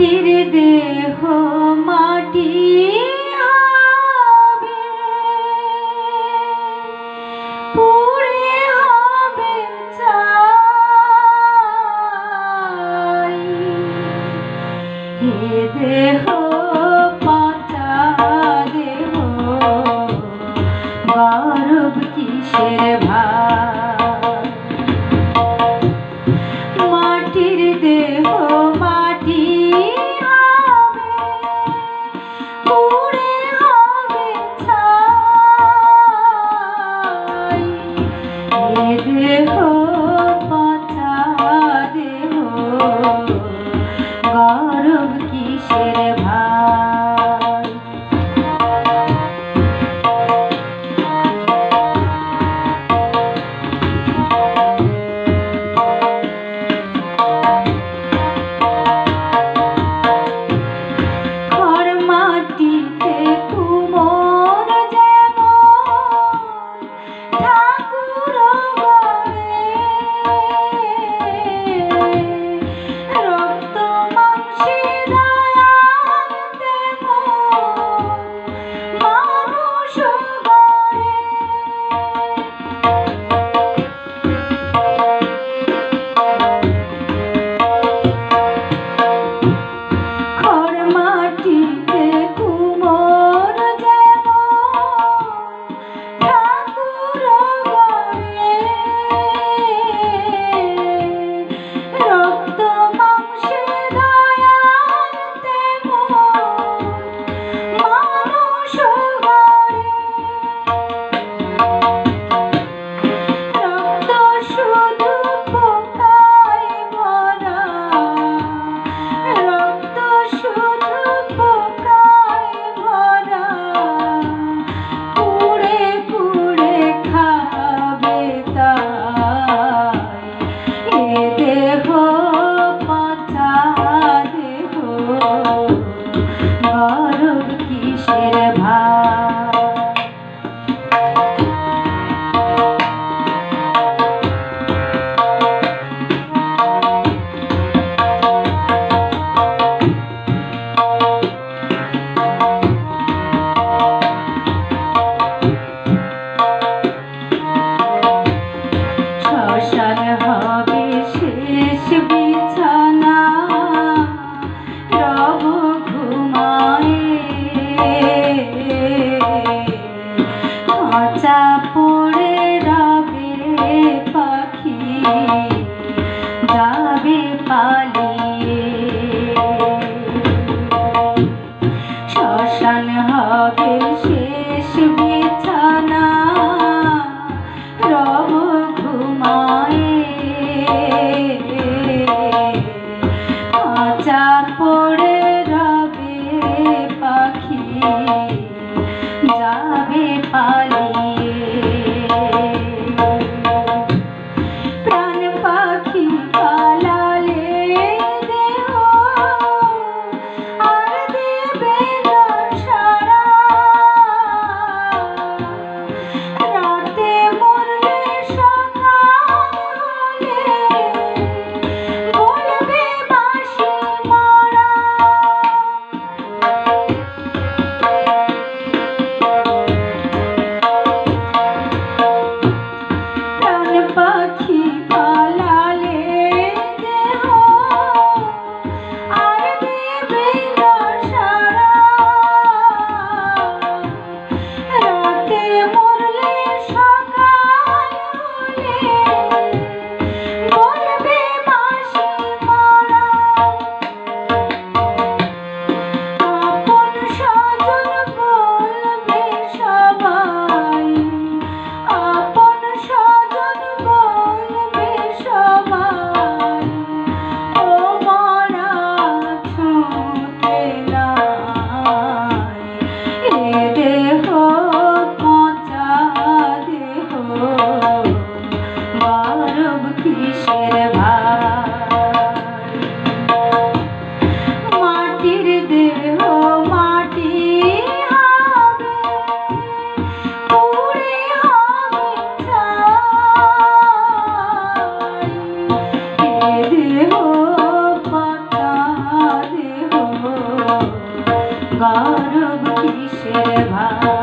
মাটির দেহ মাটি হবে। পুরে হবে ছাই হে দেহ রে ভাই ঘুমা সরব কিসের মাটির দেহ মাটি হবে পুরে হবে দেহ পাতা দেহ গরব কিসের ভা